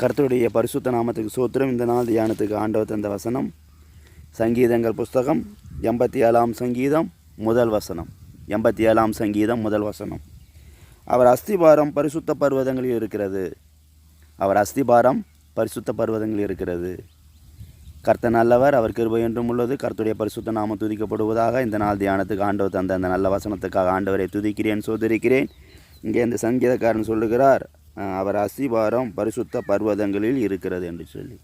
கர்த்தருடைய பரிசுத்த நாமத்துக்கு சோத்திரம். இந்த நாள் தியானத்துக்கு ஆண்டவர் தந்த வசனம் சங்கீதங்கள் புஸ்தகம் எண்பத்தி ஏழாம் சங்கீதம் முதல் வசனம். எண்பத்தி ஏழாம் சங்கீதம் முதல் வசனம். அவர் அஸ்திபாரம் பரிசுத்த பர்வதங்களில் இருக்கிறது. அவர் அஸ்திபாரம் பரிசுத்த பர்வதங்களில் இருக்கிறது. கர்த்த நல்லவர் அவர் கிருபை என்றும் உள்ளது. கர்த்தருடைய பரிசுத்த நாமம் துதிக்கப்படுவதாக இந்த நாள் தியானத்துக்கு ஆண்டவர் தந்த அந்த நல்ல வசனத்துக்காக ஆண்டவரை துதிக்கிறேன் சோதரிக்கிறேன். இங்கே இந்த சங்கீதக்காரன் சொல்லுகிறார் அவர் அஸ்திபாரம் பரிசுத்த பர்வதங்களில் இருக்கிறது என்று சொல்லி.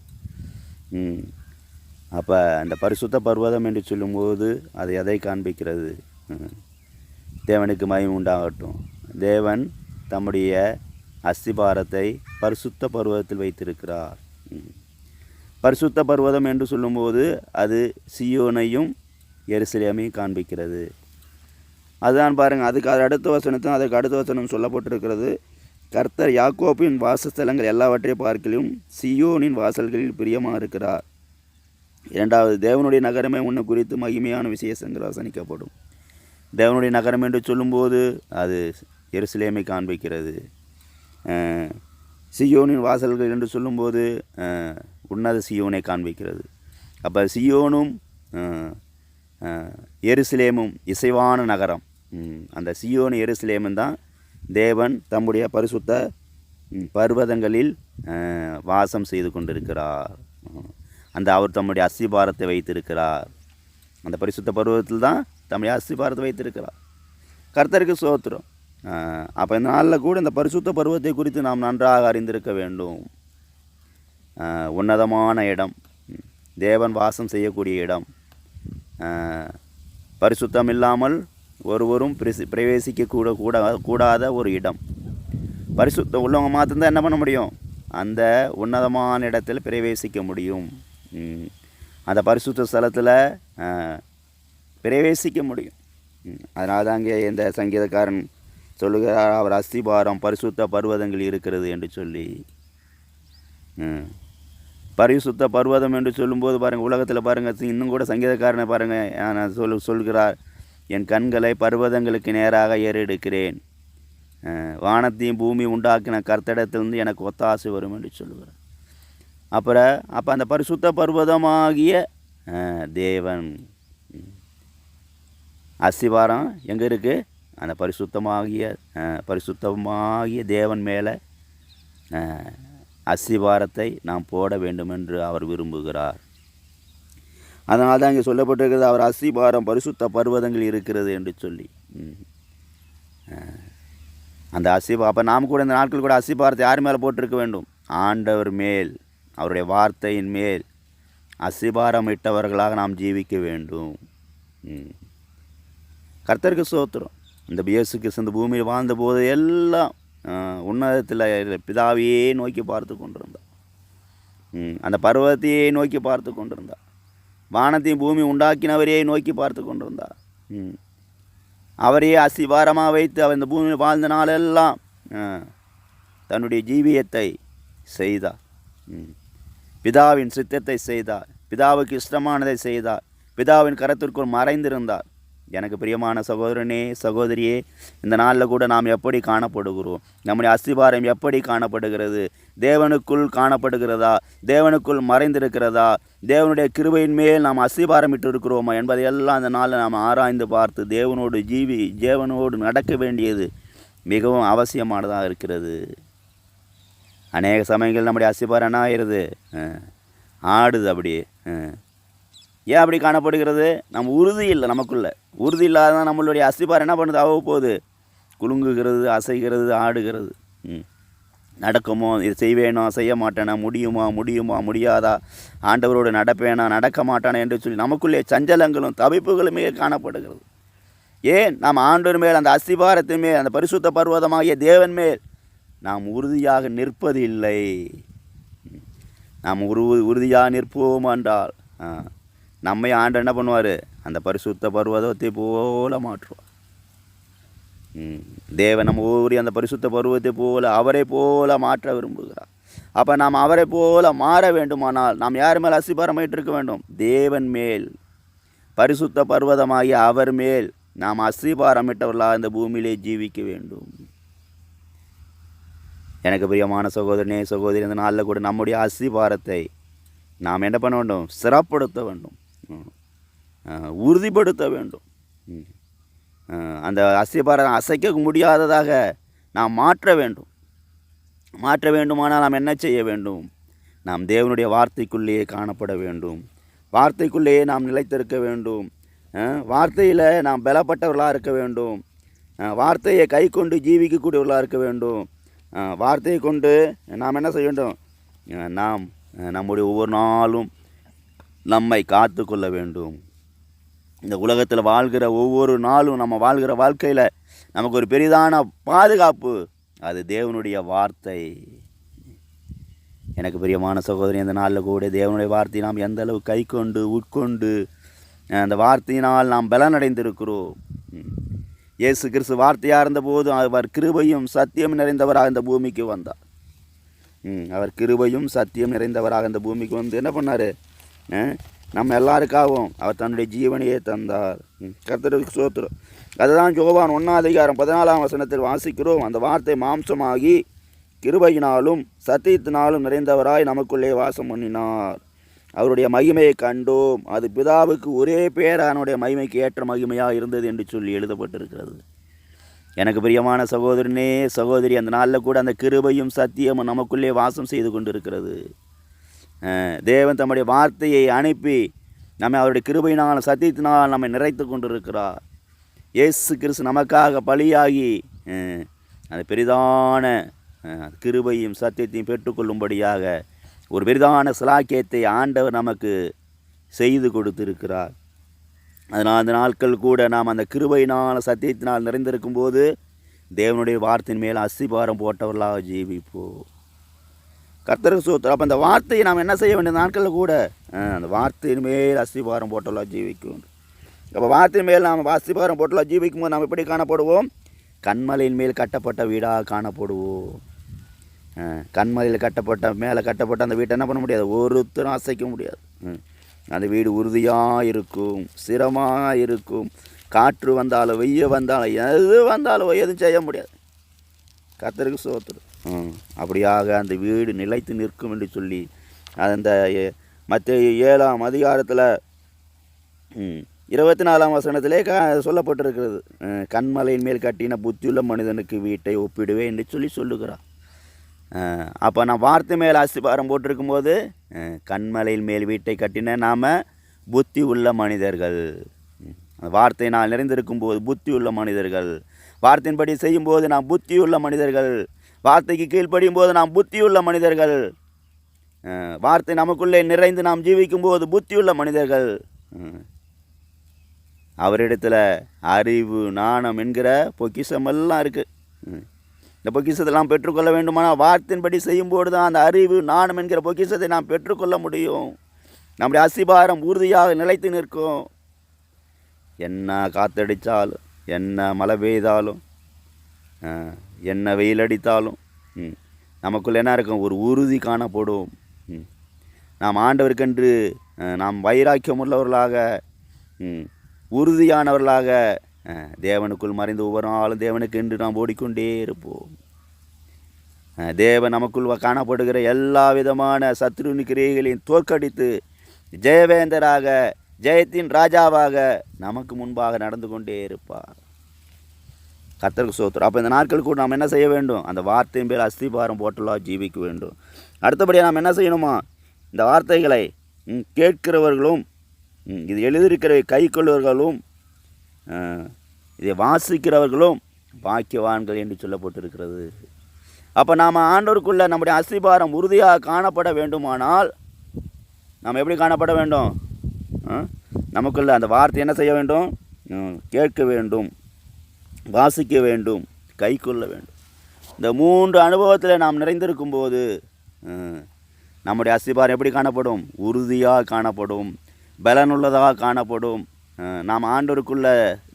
அப்போ அந்த பரிசுத்த பர்வதம் என்று சொல்லும்போது அது எதை காண்பிக்கிறது? தேவனுக்கு மயம் உண்டாகட்டும். தேவன் தம்முடைய அஸ்திபாரத்தை பரிசுத்த பருவத்தில் வைத்திருக்கிறார். ம். பரிசுத்த பர்வதம் என்று சொல்லும்போது அது சியோனையும் எருசலேமையும் காண்பிக்கிறது. அதுதான் பாருங்கள் அதுக்கு அது அடுத்த வசனத்தும் அதுக்கு அடுத்த வசனம் சொல்லப்பட்டிருக்கிறது. கர்த்தர் யாக்கோப்பின் வாசஸ்தலங்கள் எல்லாவற்றையும் பார்க்கலும் சியோனின் வாசல்களில் பிரியமாக இருக்கிறார் இரண்டாவது தேவனுடைய நகரமே உன்னை குறித்து மகிமையான விசேஷங்கள் வசனிக்கப்படும் தேவனுடைய நகரம் என்று சொல்லும்போது அது எருசலேமை காண்பிக்கிறது. சியோனின் வாசல்கள் என்று சொல்லும்போது உன்னத சியோனை காண்பிக்கிறது. அப்போ சியோனும் எருசலேமும் இசைவான நகரம். அந்த சியோன் எருசலேமும் தான் தேவன் தம்முடைய பரிசுத்த பர்வதங்களில் வாசம் செய்து கொண்டிருக்கிறார். அந்த அவர் தம்முடைய அஸ்திபாரத்தை வைத்திருக்கிறார். அந்த பரிசுத்த பருவத்தில் தான் தம்முடைய அஸ்திபாரத்தை வைத்திருக்கிறார். கர்த்தருக்கு சோத்திரம் அப்போ இந்த நாளில் கூட இந்த பரிசுத்த பருவத்தை குறித்து நாம் நன்றாக அறிந்திருக்க வேண்டும். உன்னதமான இடம். தேவன் வாசம் செய்யக்கூடிய இடம். பரிசுத்தம் இல்லாமல் ஒருவரும் பிரசி பிரவேசிக்க கூட கூட கூடாத ஒரு இடம். பரிசுத்தம் உள்ளவங்க மாத்திருந்தால் என்ன பண்ண முடியும்? அந்த உன்னதமான இடத்தில் பிரவேசிக்க முடியும். அந்த பரிசுத்த ஸ்தலத்தில் பிரவேசிக்க முடியும். அதனால் தான் அங்கே இந்த சங்கீதக்காரன் சொல்லுகிறார் அவர் அஸ்திபாரம் பரிசுத்த பர்வதங்கள் இருக்கிறது என்று சொல்லி. பரிசுத்த பர்வதம் என்று சொல்லும்போது பாருங்கள் உலகத்தில் பாருங்கள் இன்னும் கூட சங்கீதக்காரனை பாருங்கள் நான் சொல் சொல்கிறார் என் கண்களை பர்வதங்களுக்கு நேராக ஏறெடுக்கிறேன். வானத்தையும் பூமி உண்டாக்கின கர்த்தடத்திலிருந்து எனக்கு ஒத்தாசை வரும் என்று சொல்லுகிறார். அப்புறம் அப்போ அந்த பரிசுத்த பர்வதமாகிய தேவன் அஸ்திவாரம் எங்கே இருக்குது அந்த பரிசுத்தமாகிய பரிசுத்தமாகிய தேவன் மேலே அஸ்திவாரத்தை நாம் போட வேண்டும் என்று அவர் விரும்புகிறார். அதனால் தான் இங்கே சொல்லப்பட்டிருக்கிறது அவர் அஸ்திபாரம் பரிசுத்த பர்வதங்கள் இருக்கிறது என்று சொல்லி. அந்த அசிபா அப்போ நாம் கூட இந்த நாட்கள் கூட அசிபாரத்தை யார் மேலே போட்டிருக்க வேண்டும்? ஆண்டவர் மேல் அவருடைய வார்த்தையின் மேல். அசிபாரம் இட்டவர்களாக நாம் ஜீவிக்க வேண்டும். ம். கர்த்தருக்கு சோத்திரம் இந்த இயேசு கிறிஸ்து இந்த பூமியில் வாழ்ந்தபோது எல்லாம் உன்னதத்தில் பிதாவையே நோக்கி பார்த்து கொண்டிருந்தார். ம், அந்த பருவத்தையே நோக்கி பார்த்து கொண்டிருந்தார். வானத்தையும் பூமி உண்டாக்கினவரையே நோக்கி பார்த்து கொண்டிருந்தார். ம். அவரையே அசிவாரமாக வைத்து அவர் இந்த பூமியில் வாழ்ந்த நாளெல்லாம் தன்னுடைய ஜீவியத்தை செய்தார். ம். பிதாவின் சித்தத்தை செய்தார். பிதாவுக்கு இஷ்டமானதை செய்தார். பிதாவின் கரத்திற்குள் மறைந்திருந்தார். எனக்கு பிரியமான சகோதரனே சகோதரியே இந்த நாளில் கூட நாம் எப்படி காணப்படுகிறோம்? நம்முடைய அஸ்திபாரம் எப்படி காணப்படுகிறது? தேவனுக்குள் காணப்படுகிறதா? தேவனுக்குள் மறைந்திருக்கிறதா? தேவனுடைய கிருபையின் மேல் நாம் அஸ்திபாரமிட்டு இருக்கிறோமா என்பதையெல்லாம் அந்த நாளில் நாம் ஆராய்ந்து பார்த்து தேவனோடு ஜீவி தேவனோடு நடக்க வேண்டியது மிகவும் அவசியமானதாக இருக்கிறது. அநேக சமயங்கள் நம்முடைய அஸ்திபாரம் என்ன ஆயிடுது? ஆடுது அப்படியே. ஏன் அப்படி காணப்படுகிறது? நம்ம உறுதி இல்லை நமக்குள்ள. உறுதி இல்லாத நம்மளுடைய அஸ்திபாரம் என்ன பண்ணுது? அவ்வப்போது குலுங்குகிறது அசைகிறது ஆடுகிறது. ம். நடக்குமோ? இது செய்வேனோ? செய்ய மாட்டேனா? முடியுமா? முடியுமா? முடியாதா? ஆண்டவரோடு நடப்பேனா? நடக்க மாட்டானா என்று சொல்லி நமக்குள்ளே சஞ்சலங்களும் தவிப்புகளுமே காணப்படுகிறது. ஏன்? நாம் ஆண்டவர் மேல் அந்த அஸ்திபாரத்தின் மேல் அந்த பரிசுத்த பர்வதமாகிய தேவன் மேல் நாம் உறுதியாக நிற்பது இல்லை நாம் உரு உறுதியாக நிற்போம் என்றால் நம்மையும் நம்மை ஆண்டு என்ன பண்ணுவார்? அந்த பரிசுத்த பர்வதத்தை போல மாற்றுவார். தேவன் நம்ம ஊரி அந்த பரிசுத்த பருவத்தை போல அவரை போல மாற்ற விரும்புகிறார். அப்போ நாம் அவரை போல மாற வேண்டுமானால் நாம் யார் மேல் அசிபாரமாயிட்டு இருக்க வேண்டும்? தேவன் மேல். பரிசுத்த பர்வதமாகிய அவர் மேல் நாம் அஸ்திபாரமிட்டவர்களாக இந்த பூமியிலே ஜீவிக்க வேண்டும். எனக்கு பிரியமான சகோதரனே சகோதரி இந்த நாளில் கூட நம்முடைய அஸ்திபாரத்தை நாம் என்ன பண்ண வேண்டும்? சிறப்படுத்த வேண்டும். உறுதிப்படுத்த வேண்டும். ம். அந்த அசைபாரம் அசைக்க முடியாததாக நாம் மாற்ற வேண்டும். மாற்ற வேண்டுமானால் நாம் என்ன செய்ய வேண்டும்? நாம் தேவனுடைய வார்த்தைக்குள்ளேயே காணப்பட வேண்டும். வார்த்தைக்குள்ளேயே நாம் நிலைத்திருக்க வேண்டும். வார்த்தையில் நாம் பலப்பட்டவர்களாக இருக்க வேண்டும். வார்த்தையை கை கொண்டு ஜீவிக்கக்கூடியவர்களாக இருக்க வேண்டும். வார்த்தையை கொண்டு நாம் என்ன செய்ய வேண்டும்? நாம் நம்முடைய ஒவ்வொரு நாளும் நம்மை காத்து கொள்ள வேண்டும். இந்த உலகத்தில் வாழ்கிற ஒவ்வொரு நாளும் நம்ம வாழ்கிற வாழ்க்கையில் நமக்கு ஒரு பெரிதான பாதுகாப்பு. அது தேவனுடைய வார்த்தை. எனக்கு பிரியமான சகோதரி இந்த நாளில் கூட தேவனுடைய வார்த்தையை நாம் எந்த அளவு கை கொண்டு உட்கொண்டு அந்த வார்த்தையினால் நாம் பலனடைந்திருக்கிறோம். இயேசு கிறிஸ்து வார்த்தையாக இருந்தபோது அவர் கிருபையும் சத்தியம் நிறைந்தவராக இந்த பூமிக்கு வந்தார். அவர் கிருபையும் சத்தியம் நிறைந்தவராக இந்த பூமிக்கு வந்து என்ன பண்ணார்? நம்ம எல்லாருக்காகவும் அவர் தன்னுடைய ஜீவனையே தந்தார். கர்த்தருக்கு சோத்திரம் அதுதான் ஜோவான் ஒன்றாம் அதிகாரம் பதினாலாம் வசனத்தில் வாசிக்கிறோம். அந்த வார்த்தை மாம்சமாகி கிருபையினாலும் சத்தியத்தினாலும் நிறைந்தவராய் நமக்குள்ளே வாசம் பண்ணினார். அவருடைய மகிமையை கண்டோம். அது பிதாவுக்கு ஒரே பேரானுடைய மகிமைக்கு ஏற்ற மகிமையாக இருந்தது என்று சொல்லி எழுதப்பட்டிருக்கிறது. எனக்கு பிரியமான சகோதரனே சகோதரி அந்த நாளில் கூட அந்த கிருபையும் சத்தியமும் நமக்குள்ளே வாசம் செய்து கொண்டிருக்கிறது. தேவன் தம்முடைய வார்த்தையை அனுப்பி நம்மை அவருடைய கிருபையினால் சத்தியத்தினால் நம்மை நிறைத்து கொண்டிருக்கிறார். இயேசு கிறிஸ்து நமக்காக பலியாகி அந்த பெரிதான கிருபையும் சத்தியத்தையும் பெற்றுக்கொள்ளும்படியாக ஒரு பெரிதான சிலாக்கியத்தை ஆண்டவர் நமக்கு செய்து கொடுத்திருக்கிறார். அதனால் அந்த நாட்கள் கூட நாம் அந்த கிருபையினால் சத்தியத்தினால் நிறைந்திருக்கும் போது தேவனுடைய வார்த்தையின் மேல் அஸ்திபாரம் போட்டவர்களாக ஜீவிப்போம். கர்த்தருக்கு சோத்திரம். அப்போ அந்த வார்த்தையை நாம் என்ன செய்ய வேண்டிய நாட்களில் கூட அந்த வார்த்தையின் மேல் அஸ்திபாரம் போட்டெல்லாம் ஜீவிக்கும். அப்போ வார்த்தையின் மேல் நாம் அஸ்திபாரம் போட்டெல்லாம் ஜீவிக்கும் போது நாம் எப்படி காணப்படுவோம்? கண்மலையின் மேல் கட்டப்பட்ட வீடாக காணப்படுவோம். கண்மலையில் கட்டப்பட்ட மேலே கட்டப்பட்ட அந்த வீட்டை என்ன பண்ண முடியாது? ஒருத்தரும் அசைக்க முடியாது. அந்த வீடு உறுதியாக இருக்கும் சிரமமாக இருக்கும். காற்று வந்தாலும் வெய்ய வந்தாலும் எது வந்தாலும் எதுவும் செய்ய முடியாது. கத்தருக்கு சோத்துடும் அப்படியாக அந்த வீடு நிலைத்து நிற்கும் என்று சொல்லி அந்த மற்ற ஏழாம் அதிகாரத்தில் இருபத்தி நாலாம் வசனத்திலே க சொல்லப்பட்டிருக்கிறது. கண்மலையின் மேல் கட்டின புத்தியுள்ள மனிதனுக்கு வீட்டை ஒப்பிடுவேன் என்று சொல்லி சொல்லுகிறார். அப்போ நான் வார்த்தை மேல் அஸ்திபாரம் போட்டிருக்கும்போது கண்மலையின் மேல் வீட்டை கட்டின நாம் புத்தி உள்ள மனிதர்கள் அந்த வார்த்தை நான் நிறைந்திருக்கும் போது புத்தி உள்ள மனிதர்கள். வார்த்தையின்படி செய்யும்போது நாம் புத்தியுள்ள மனிதர்கள். வார்த்தைக்கு கீழ்ப்படியும் போது நாம் புத்தியுள்ள மனிதர்கள். வார்த்தை நமக்குள்ளே நிறைந்து நாம் ஜீவிக்கும் போது புத்தியுள்ள மனிதர்கள். அவரிடத்தில் அறிவு நாணம் என்கிற பொக்கிஷமெல்லாம் இருக்குது இந்த பொக்கிஷத்தெல்லாம் பெற்றுக்கொள்ள வேண்டுமானால் வார்த்தையின்படி செய்யும்போது தான் அந்த அறிவு நாணம் என்கிற பொக்கிஷத்தை நாம் பெற்றுக்கொள்ள முடியும். நம்முடைய அசிபாரம் உறுதியாக நிலைத்து நிற்கும். என்ன காத்தடித்தாலும் என்ன மழை பெய்தாலும் என்ன வெயில் அடித்தாலும் ம், நமக்குள்ள என்ன இருக்கும்? ஒரு உறுதி காணப்படும். ம். நாம் ஆண்டவருக்கென்று நாம் வைராக்கியம் உள்ளவர்களாக ம், உறுதியானவர்களாக தேவனுக்குள் மறைந்து ஒவ்வொரு நாளும் தேவனுக்கென்று நாம் ஓடிக்கொண்டே இருப்போம். தேவன் நமக்குள் காணப்படுகிற எல்லா விதமான சத்ருவின் கிரியைகளையும் தோற்கடித்து ஜெயவேந்தராக ஜெயத்தின் ராஜாவாக நமக்கு முன்பாக நடந்து கொண்டே இருப்பார். கர்த்தருக்கு சோத்திரம். அப்போ இந்த நாட்கள் கூட நாம் என்ன செய்ய வேண்டும்? அந்த வார்த்தையின் பேர் அஸ்திபாரம் போட்டலா ஜீவிக்க வேண்டும். அடுத்தபடியாக நாம் என்ன செய்யணுமா? இந்த வார்த்தைகளை கேட்கிறவர்களும் இது எழுதியிருக்கிற கை கொள்வர்களும் இதை வாசிக்கிறவர்களும் பாக்கியவான்கள் என்று சொல்லப்பட்டிருக்கிறது. அப்போ நாம் ஆண்டோருக்குள்ளே நம்முடைய அஸ்திபாரம் உறுதியாக காணப்பட வேண்டுமானால் நாம் எப்படி காணப்பட வேண்டும்? நமக்குள்ள அந்த வார்த்தை என்ன செய்ய வேண்டும்? கேட்க வேண்டும். வாசிக்க வேண்டும் கை கொள்ள வேண்டும். இந்த மூன்று அனுபவத்தில் நாம் நிறைந்திருக்கும் போது நம்முடைய அஸ்திபாரம் எப்படி காணப்படும்? உறுதியாக காணப்படும் பலனுள்ளதாக காணப்படும். நாம் ஆண்டோருக்குள்ள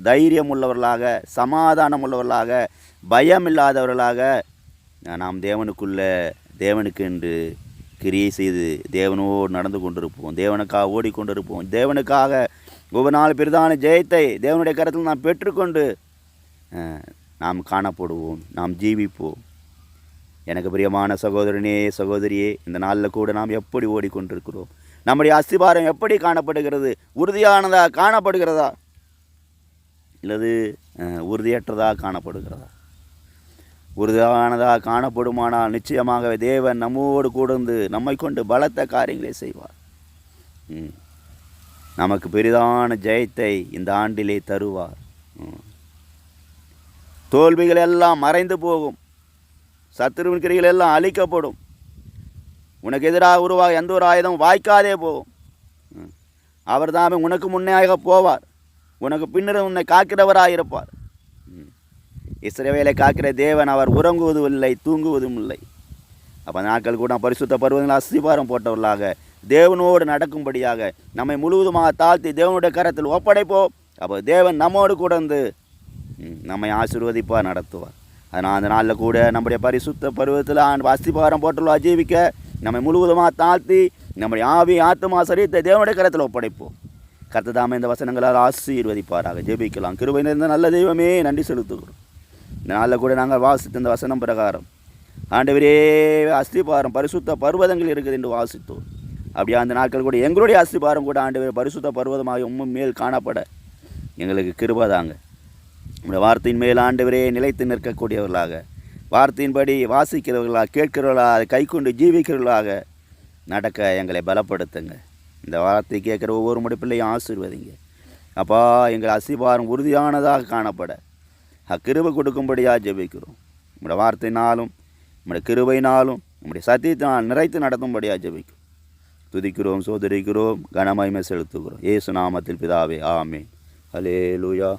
தைரியம் உள்ளவர்களாக சமாதானம் உள்ளவர்களாக பயம் இல்லாதவர்களாக நாம் தேவனுக்குள்ள தேவனுக்கு என்று கிரியை செய்து தேவனோடு நடந்து கொண்டிருப்போம். தேவனுக்காக ஓடிக்கொண்டிருப்போம். தேவனுக்காக ஒவ்வொரு நாள் பெரிதான ஜெயத்தை தேவனுடைய கருத்தில் நாம் பெற்றுக்கொண்டு நாம் காணப்படுவோம் நாம் ஜீவிப்போம். எனக்கு பிரியமான சகோதரனே சகோதரியே இந்த நாளில் கூட நாம் எப்படி ஓடிக்கொண்டிருக்கிறோம்? நம்முடைய அஸ்திபாரம் எப்படி காணப்படுகிறது? உறுதியானதா காணப்படுகிறதா? இல்லது உறுதியற்றதாக காணப்படுகிறதா? உறுதியானதாக காணப்படுமானால் நிச்சயமாகவே தேவன் நம்மோடு கூடந்து நம்மை கொண்டு பலத்த காரியங்களை செய்வார். ம். நமக்கு பெரிதான ஜெயத்தை இந்த ஆண்டிலே தருவார். ம். தோல்விகள் எல்லாம் மறைந்து போகும். சத்துருவின் கிரிகள் எல்லாம் அழிக்கப்படும். உனக்கு எதிராக உருவாக எந்த ஒரு ஆயுதம் வாய்க்காதே போகும். அவர் தாமே உனக்கு முன்னேயாக போவார். உனக்கு பின்னர் உன்னை காக்கிறவராக இருப்பார் இஸ்ரேவேலை காக்கிற தேவன் அவர் உறங்குவதும் இல்லை தூங்குவதும் இல்லை. அப்போ நாட்கள் கூட பரிசுத்த பருவங்கள் அஸ்திபாரம் போட்டவர்களாக தேவனோடு நடக்கும்படியாக நம்மை முழுவதுமாக தாழ்த்தி தேவனுடைய கரத்தில் ஒப்படைப்போம். அப்போ தேவன் நம்மோடு கூட இருந்து நம்மை ஆசீர்வதிப்பார் நடத்துவார். அதனால் அந்த நாளில் கூட நம்முடைய பரிசுத்த பருவத்தில் ஆண்டு அஸ்திபாரம் போட்டுள்ள ஜீவிக்க நம்மை முழுவதுமாக தாழ்த்தி நம்முடைய ஆவி ஆத்மா சரீரத்தை தேவனுடைய கரத்தில் ஒப்படைப்போம். கர்த்ததாம இந்த வசனங்களால் ஆசீர்வதிப்பாராக. ஜெபிக்கலாம். கிருபை நிறைந்த நல்ல தெய்வமே நன்றி செலுத்துகிறோம். இந்த நாளில் கூட நாங்கள் வாசித்த இந்த வசனம் பிரகாரம். ஆண்டவரே அஸ்திபாரம் பரிசுத்த பர்வதங்கள் இருக்குது என்று வாசித்தோம். அப்படியே அந்த நாட்கள் கூட எங்களுடைய அஸ்திபாரம் கூட ஆண்டவர் பரிசுத்த பர்வதமாக உண்மை மேல் காணப்பட. எங்களுக்கு கிருபதாங்க உங்களுடைய வார்த்தையின் மேல் ஆண்டவரே நிலைத்து நிற்கக்கூடியவர்களாக வார்த்தையின்படி வாசிக்கிறவர்களாக கேட்கிறவர்களாக அதை கைக்கொண்டு ஜீவிக்கிறவர்களாக நடக்க எங்களை பலப்படுத்துங்க. இந்த வார்த்தை கேட்குற ஒவ்வொரு முடிப்பிலையும் ஆசீர்வதிங்க. அப்பா எங்கள் அசிபாரம் உறுதியானதாக காணப்பட. அக்கிருவை கொடுக்கும்படியாக ஜெபிக்கிறோம். நம்முடைய வார்த்தையினாலும் நம்முடைய கிருவையினாலும் நம்முடைய சத்தியத்தினால் நிறைத்து நடத்தும்படியாக ஜெபிக்கும் துதிக்கிறோம் சோதரிக்கிறோம் கனமகிமை செலுத்துகிறோம். ஏசு நாமத்தில் பிதாவே ஆமே ஹலே லூயா